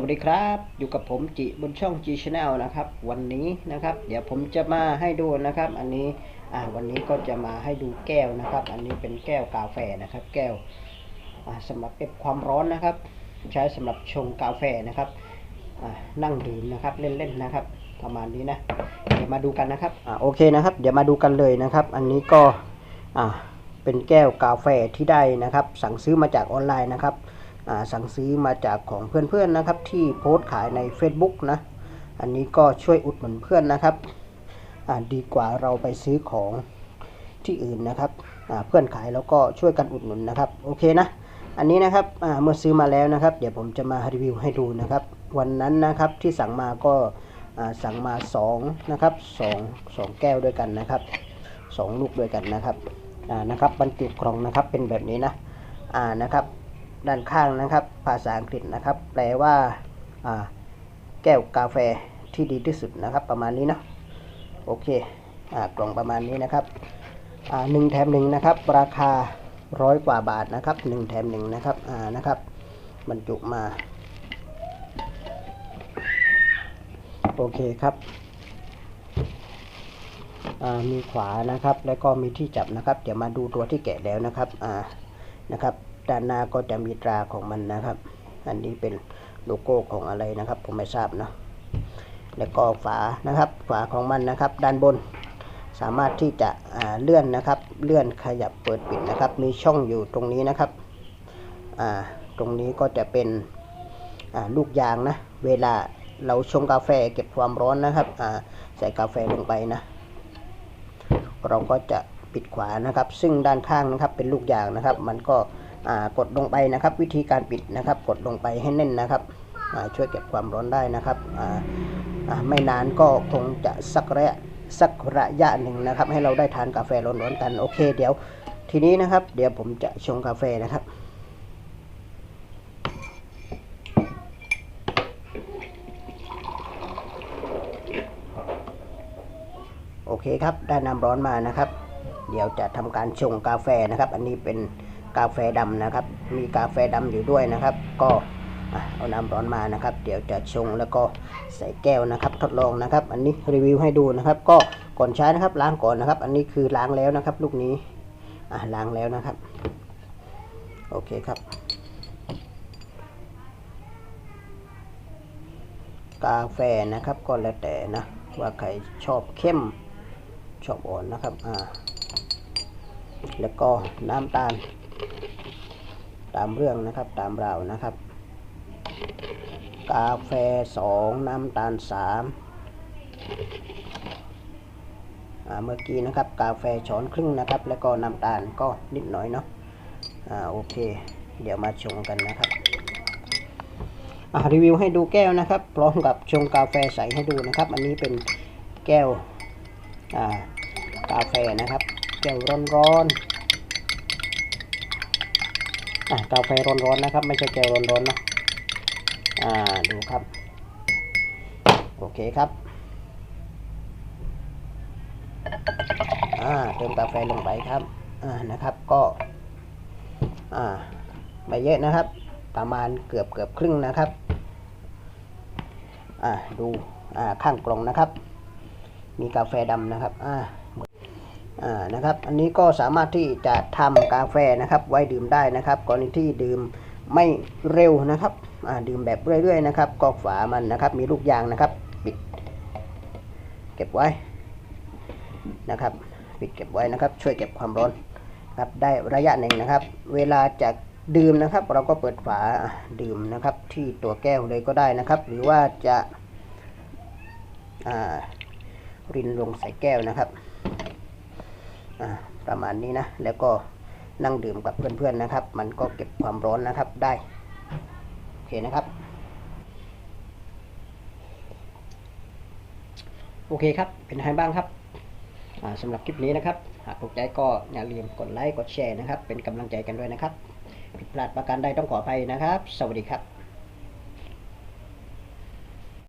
วัสดีครับอยู่กับผมจิบนช่อง G Channel นะครับ วันนี้นะครับ เดี๋ยวผมจะมาให้ดูนะครับ อันนี้อ่าวันนี้ก็จะมาให้ดูแก้วนะครับ อันนี้เป็นแก้วกาแฟนะครับ แก้วอ่าสำหรับเก็บความร้อนนะครับ ใช้สำหรับชงกาแฟนะครับอ่านั่งดื่มนะครับเล่นๆนะครับ ประมาณนี้นะเดี๋ยวมาดูกันนะครับอ่าโอเคนะครับ เดี๋ยวมาดูกันเลยนะครับ อันนี้ก็อ่าเป็นแก้วกาแฟที่ได้นะครับ สั่งซื้อมาจากออนไลน์นะครับ สั่งซื้อมาจากของเพื่อนๆนะครับ ที่โพสต์ขายใน Facebook นะ อันนี้ก็ช่วยอุดหนุนเพื่อนนะครับดีกว่าเราไปซื้อของที่อื่นนะครับเพื่อนขายแล้วก็ช่วยกันอุดหนุนนะครับโอเคนะอันนี้นะครับเมื่อซื้อมาแล้วนะครับ เดี๋ยวผมจะมารีวิวให้ดูนะครับ วันนั้นนะครับที่สั่งมาก็สั่งมา2นะครับ2 2 แก้วด้วยกันนะครับ 2 ลูกด้วยกันนะครับนะครับบรรจุกล่องนะครับเป็นแบบนี้นะอ่านะครับ ด้านข้างนะครับ ภาษาอังกฤษนะครับ แปลว่าแก้วกาแฟที่ดีที่สุดนะครับ ประมาณนี้เนอะโอเคอกล่องประมาณนี้นะครับหนึ่งแถมหนึ่งนะครับ ราคาร้อยกว่าบาทนะครับหนึ่งแถมหนึ่งนะครับอ่านะครับบรรจุมาโอเคครับมีขวานะครับ แล้วก็มีที่จับนะครับ เดี๋ยวมาดูตัวที่แกะแล้วนะครับอ่านะครับ ด้านหน้าก็จะมีตราของมันนะครับ อันนี้เป็นโลโก้ของอะไรนะครับ ผมไม่ทราบเนาะแล้วก็ฝานะครับ ฝาของมันนะครับ ด้านบน สามารถที่จะเลื่อนนะครับ เลื่อนขยับเปิดปิดนะครับ มีช่องอยู่ตรงนี้นะครับตรงนี้ก็จะเป็นลูกยางนะ เวลาเราชงกาแฟเก็บความร้อนนะครับใส่กาแฟลงไปนะ เราก็จะปิดขวานะครับ ซึ่งด้านข้างนะครับเป็นลูกยางนะครับ มันก็ กดลงไปนะครับ วิธีการปิดนะครับ กดลงไปให้แน่นนะครับช่วยเก็บความร้อนได้นะครับไม่นานก็คงจะสักระยะสักระยะหนึ่งนะครับ ให้เราได้ทานกาแฟร้อนๆกันโอเค เดี๋ยวทีนี้นะครับ เดี๋ยวผมจะชงกาแฟนะครับโอเคครับได้น้ำร้อนมานะครับ เดี๋ยวจะทำการชงกาแฟนะครับ อันนี้เป็น กาแฟดำนะครับ มีกาแฟดำอยู่ด้วยนะครับ ก็เอาน้ำร้อนมานะครับ เดี๋ยวจะชงแล้วก็ใส่แก้วนะครับ ทดลองนะครับ อันนี้รีวิวให้ดูนะครับ ก็ก่อนใช้นะครับล้างก่อนนะครับ อันนี้คือล้างแล้วนะครับ ลูกนี้อะล้างแล้วนะครับ โอเคครับ กาแฟนะครับก็แล้วแต่นะว่าใครชอบเข้มชอบอ่อนนะครับอ่าแล้วก็น้ำตาล ตามเรื่องนะครับตามราวนะครับ กาแฟสองน้ำตาลสามเมื่อกี้นะครับ กาแฟช้อนครึ่งนะครับ แล้วก็น้ำตาลก็นิดหน่อยเนาะอ่าโอเค เดี๋ยวมาชงกันนะครับรีวิวให้ดูแก้วนะครับ พร้อมกับชงกาแฟใสให้ดูนะครับ อันนี้เป็นแก้วกาแฟนะครับ แก้วร้อนๆ อะกาแฟร้อนๆนะครับ ไม่ใช่แก้วร้อนๆนะอ่าดูครับ โอเคครับอ่าเติมกาแฟลงไปครับอ่านะครับก็อ่าไม่เยอะนะครับ ประมาณเกือบเกือบครึ่งนะครับอ่าดูอ่าข้างกล่องนะครับ มีกาแฟดำนะครับอ่า นะครับ อันนี้ก็สามารถที่จะทำกาแฟนะครับ ไว้ดื่มได้นะครับกรณีที่ดื่มไม่เร็วนะครับอ่าดื่มแบบเรื่อยๆนะครับก็ฝามันนะครับ มีลูกยางนะครับ ปิด เก็บไว้นะครับ ปิดเก็บไว้นะครับ ช่วยเก็บความร้อนครับได้ระยะหนึ่งนะครับ เวลาจะดื่มนะครับ เราก็เปิดฝาดื่มนะครับ ที่ตัวแก้วเลยก็ได้นะครับ หรือว่าจะอ่ารินลงใส่แก้วนะครับ ประมาณนี้นะ แล้วก็นั่งดื่มกับเพื่อนๆนะครับ มันก็เก็บความร้อนนะครับได้ โอเคนะครับ โอเคครับ เป็นไงบ้างครับอ่าสำหรับคลิปนี้นะครับ หากถูกใจก็อย่าลืมกดไลค์ กดแชร์นะครับ เป็นกำลังใจกันด้วยนะครับ ผิดพลาดประการใดต้องขออภัยนะครับ สวัสดีครับ